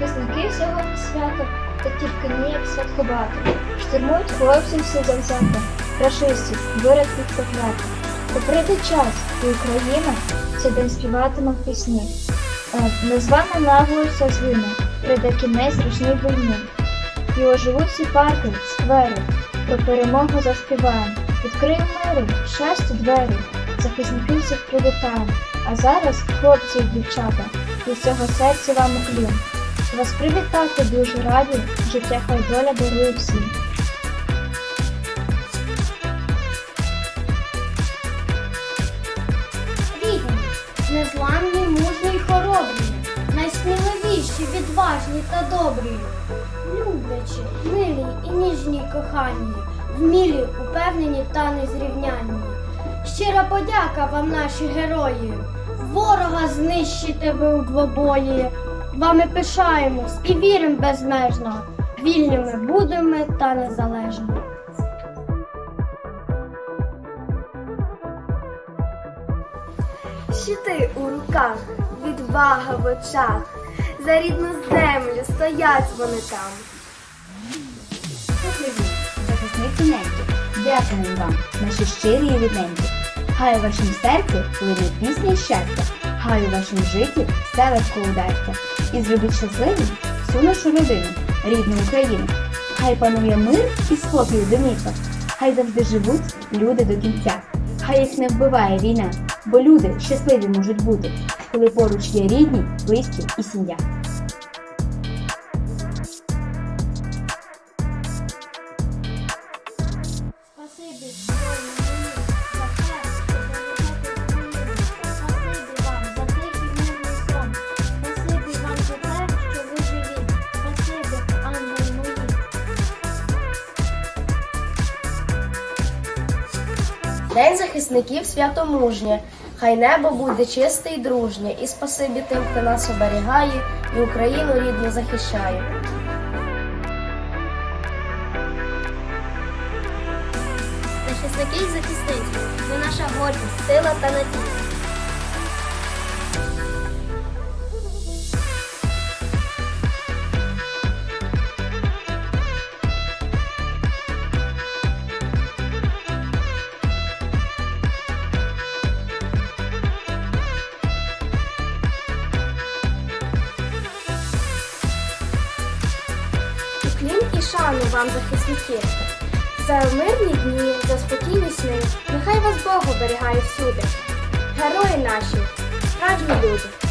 Захисники сьогодні свято, та тільки ніяк святкувати. Штурмують хлопців всі завзято, рашистів, вираз від секрету. Та прийде час, і Україна цей день співатиме в пісні. Е, Незвано нагло все згине, прийде кінець ручній війни. І оживуть всі парки, сквери, про перемогу заспіваємо. Відкриємо миру, щастя двері, захисників всіх привітаємо. А зараз, хлопці і дівчата, від цього серця вам уклін. Вас привітати дуже раді, життя хай доля дарує всім. Рідні, незламні, мужні й хоробрі, найсміливіші, відважні та добрі, люблячі, милі і ніжні кохані, вмілі, упевнені та незрівнянні. Щира подяка вам, наші герої, ворога знищите ви у двобої. Вами пишаємось і віримо безмежно. Вільними будемо та незалежні. Щити у руках, відвага в очах, за рідну землю стоять вони там. Привіт, захисники неньки, дякуємо вам, наші щирі і рідненькі. Хай у вашому серці лине пісня щастя, хай у вашому житті все удасться. І зробіть щасливим всю нашу родину, рідну Україну. Хай панує мир і спокій у хай завжди живуть люди до кінця. Хай їх не вбиває війна, бо люди щасливі можуть бути, коли поруч є рідні, близькі і сім'я. День захисників свято мужнє, хай небо буде чисте і дружнє, і спасибі тим, хто нас оберігає, і Україну рідну захищає. Захисники і захисниці, ви наша гордість, сила та надія. Шану вам, захисники, за мирні дні, за спокійні сни, нехай вас Бог оберігає всюди. Герої наші, справжні люди.